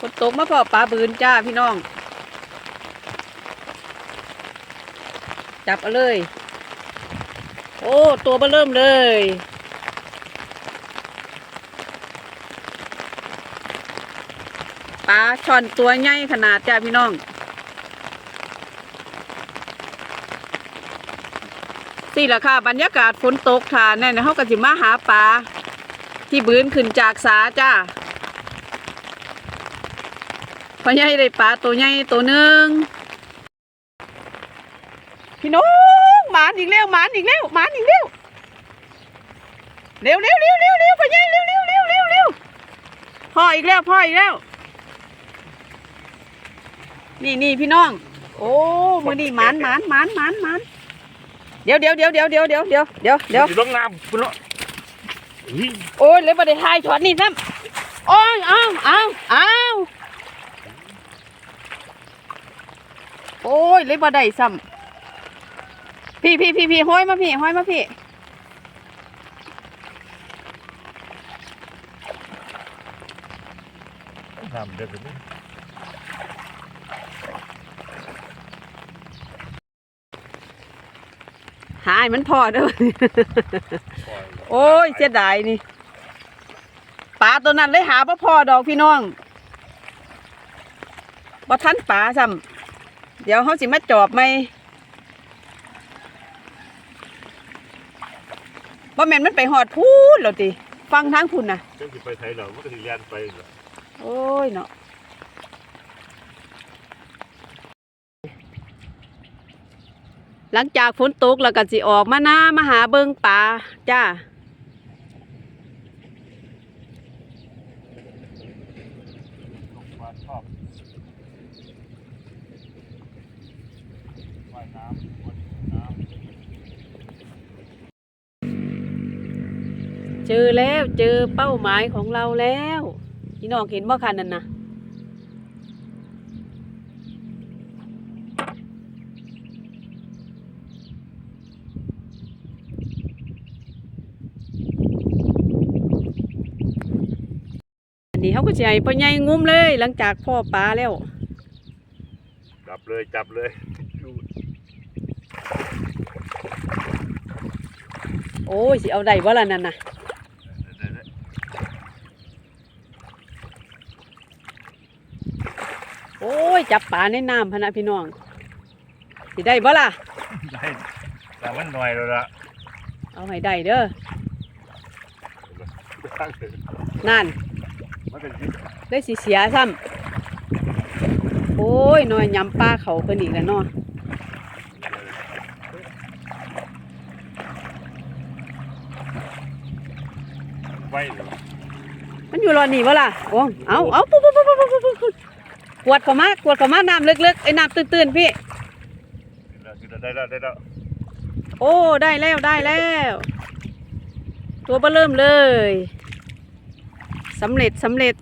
ฝนตกมาพอปลาบืนจ้าพี่น้อง จับเอาเลย โอ้ ตัวเบอเริ่มเลย ปลาช่อนตัวใหญ่ขนาดจ้าพี่น้อง สี่ละค่ะ บรรยากาศฝนตกค่ะแน่นเขาก็สิมาหาปลาที่บืนขึ้นจากสาจ้า พอใหญ่ได้ปลาตัวใหญ่ตัวหนึ่งพี่น้องหมานอีกแล้วหมานอีกแล้วหมานอีกแล้วเร็วเร็วเร็วเร็วเร็วพอใหญ่เร็วเร็วเร็วเร็วเร็วพ่ออีกแล้วพ่ออีกแล้ว นี่นี่พี่น้อง โอ้มือนี่หมานหมานหมานหมานหมานเดี๋ยวเดี๋ยวเดี๋ยวเดี๋ยวเดี๋ยวเดี๋ยวเดี๋ยวเดี๋ยวเดี๋ยวอยู่ลงน้ำคุณเนาะอุ้ยโอ้ยเลยประเดี๋ยวทายช็อตนี่ซ้ำโอ้ยอ้าวอ้าวอ้าว โอ้ยเลยบ่ได้ซ้ำพี่พี่พี่พี่ห้อยมาพี่ห้อยมาพี่น้ำเดือดเลยหายมันพอเด้อโอ้ยเสียดายนี่ปลาตัวนั้นเลยหาพ่อพอดอกพี่น้องบ่ทันปลาซ้ำ เดี๋ยวเขาสิมาจอบไหมบ่แม่นมันไปหอดพูดแล้วติฟังทางคุณน่ะเจ้าสิไปไทยเรามันก็สิเรียนไปเหรอโอ้ยเนาะหลังจากฝนตกแล้วก็สิออกมาหน้ามาหาเบิงป่าจ้า ว่าชอบว่ายน้ำว่ายน้ำ เจอแล้วเจอเป้าหมายของเราแล้วพี่น้องเห็นบ่คันนั่นนะอันนี้เขาก็ให้พ่อใหญ่งุ้มเลย หลังจากพ่อปลาแล้ว จับเลยจับเลย โอ้ยสิเอาได้บ่ล่ะนั่นน่ะโอ้ยจับปลาในน้ำพะนะพี่น้องสิได้บ่ล่ะได้แต่มันหน่อยแล้วล่ะเอาให้ได้เด้อนั่นมันก็สิได้สิเสียซ้ำโอ้ยน้อยยำปลาเขาเพิ่นอีกแล้วเนาะ ว้เลยมันอยู่รอนี่บ่ล่ะโอ้เอาเอาปุ๊บปุ๊บปุ๊บปุ๊บปุ๊บปุ๊บกวดเข้ามากวดเข้ามาน้ำลึกๆไอ้น้ำตื้นๆพี่ได้แล้วได้แล้วโอ้ได้แล้วได้แล้ว ตัวเบอเริ่มเลยสำเร็จสำเร็จ